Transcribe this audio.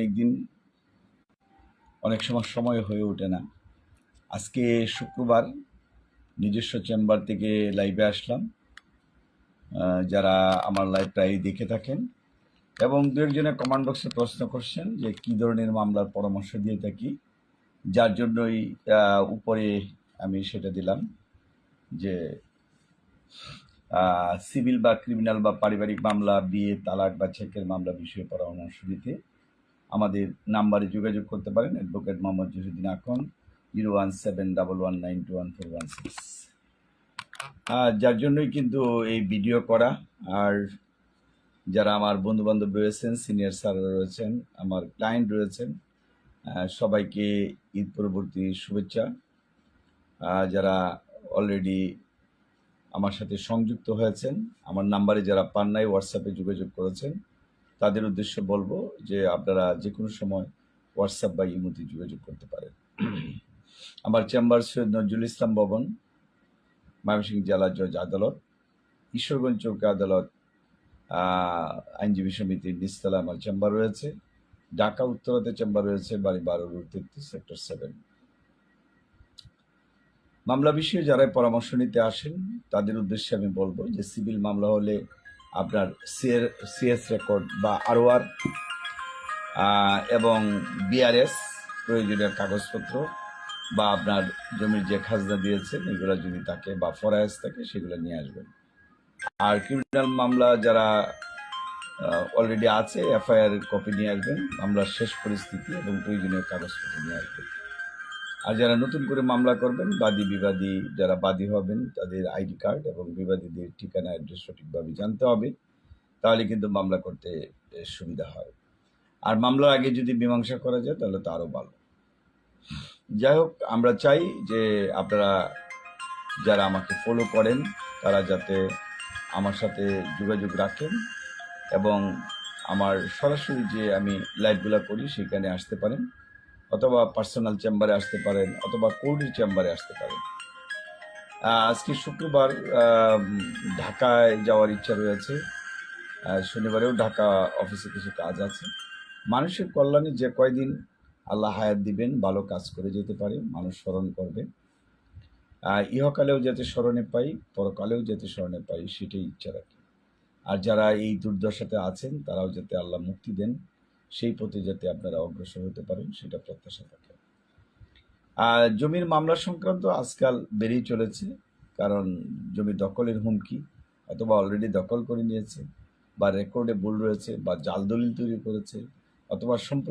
অনেকদিন অনেক সময় সময় হয়ে ওঠে না। আজকে শুক্রবার নিজস্ব চেম্বার থেকে লাইভে আসলাম। যারা আমার লাইভ প্রায় দেখে থাকেন এবং দু একজনে কমান্ড বক্সে প্রশ্ন করছেন যে কী ধরনের মামলার পরামর্শ দিয়ে থাকি, যার জন্যই উপরে আমি সেটা দিলাম যে সিভিল বা ক্রিমিনাল বা পারিবারিক মামলা, বিয়ে, তালাক বা চেকের মামলা বিষয়ে পরামর্শ দিতে। আমাদের নাম্বারে যোগাযোগ করতে পারেন, advocate Mohammad Jahiruddin Akon zero one seven double one nine two one four one six. যার জন্যই কিন্তু এই ভিডিও করা, আর যারা আমার বন্ধু বান্ধব রয়েছেন, সিনিয়র স্যার রয়েছেন, আমার ক্লায়েন্ট রয়েছেন সবাইকে ঈদ পরবর্তী শুভেচ্ছা। যারা অলরেডি আমার সাথে সংযুক্ত হয়েছেন, আমার নাম্বারে যারা পান নাই, হোয়াটসঅ্যাপে যোগাযোগ করেছেন তাদের উদ্দেশ্যে বলব যে আপনারা যে কোনো সময় হোয়াটসঅ্যাপ বা ইমোতে যোগাযোগ করতে পারেন। আমার চেম্বার সৈয়দ নজরুল ইসলাম ভবন, ময়মনসিংহ জেলা জজ আদালত, ঈশ্বরগঞ্জ চৌকি আদালত আইনজীবী সমিতির নিচতলা আমার চেম্বার রয়েছে। ঢাকা উত্তরাতে চেম্বার রয়েছে, বাড়ি বারো রোড তেত্রিশ, সেক্টর সেভেন। মামলা বিষয়ে যারা পরামর্শ নিতে আসেন, তাদের উদ্দেশ্যে আমি বলব যে সিভিল মামলা হলে আপনার সিএর সিএস রেকর্ড বা আরওআর এবং বিআরএস প্রয়োজনীয় কাগজপত্র বা আপনার জমির যে খাজনা দিয়েছেন, এগুলো যদি থাকে বা ফরায়েজ থাকে সেগুলো নিয়ে আসবেন। আর ক্রিমিনাল মামলা যারা অলরেডি আছে এফআইআর কপি নিয়ে আসবেন, মামলার শেষ পরিস্থিতি এবং প্রয়োজনীয় কাগজপত্র নিয়ে আসবেন। আর যারা নতুন করে মামলা করবেন, বাদী, বিবাদী যারা বাদী হবেন, তাদের আইডি কার্ড এবং বিবাদীদের ঠিকানা, অ্যাড্রেস সঠিকভাবে জানতে হবে, তাহলে কিন্তু মামলা করতে সুবিধা হয়। আর মামলার আগে যদি মীমাংসা করা যায়, তাহলে তো আরও ভালো। যাই হোক, আমরা চাই যে আপনারা যারা আমাকে ফলো করেন, তারা যাতে আমার সাথে যোগাযোগ রাখেন এবং আমার সরাসরি যে আমি লাইভগুলো করি, সেখানে আসতে পারেন। অথবা পার্সোনাল চেম্বারে আসতে পারেন, অথবা কোর্টের চেম্বারে আসতে পারেন। আজকে শুক্রবার ঢাকায় যাওয়ার ইচ্ছা রয়েছে। শনিবারেও ঢাকা অফিসে কিছু কাজ আছে। মানুষের কল্যাণে যে কয়দিন আল্লাহ হায়াত দিবেন, ভালো কাজ করে যেতে পারে, মানুষ স্মরণ করবে। ইহকালেও যাতে স্মরণে পাই, পরকালেও যাতে স্মরণে পাই, সেটাই ইচ্ছা রাখি। আর যারা এই দুর্দশাতে আছেন, তারাও যাতে আল্লাহ মুক্তি দেন। সেই পথে যাতে আপনারা অগ্রসর হতে পারেন, সেটা প্রত্যাশা থাকে। আর জমির মামলা সংক্রান্ত আজকাল বেড়েই চলেছে, কারণ জমি দখলের হুমকি, অথবা অলরেডি দখল করে নিয়েছে, বা রেকর্ডে ভুল রয়েছে, বা জাল দলিল তৈরি করেছে, অথবা সম্পূর্ণ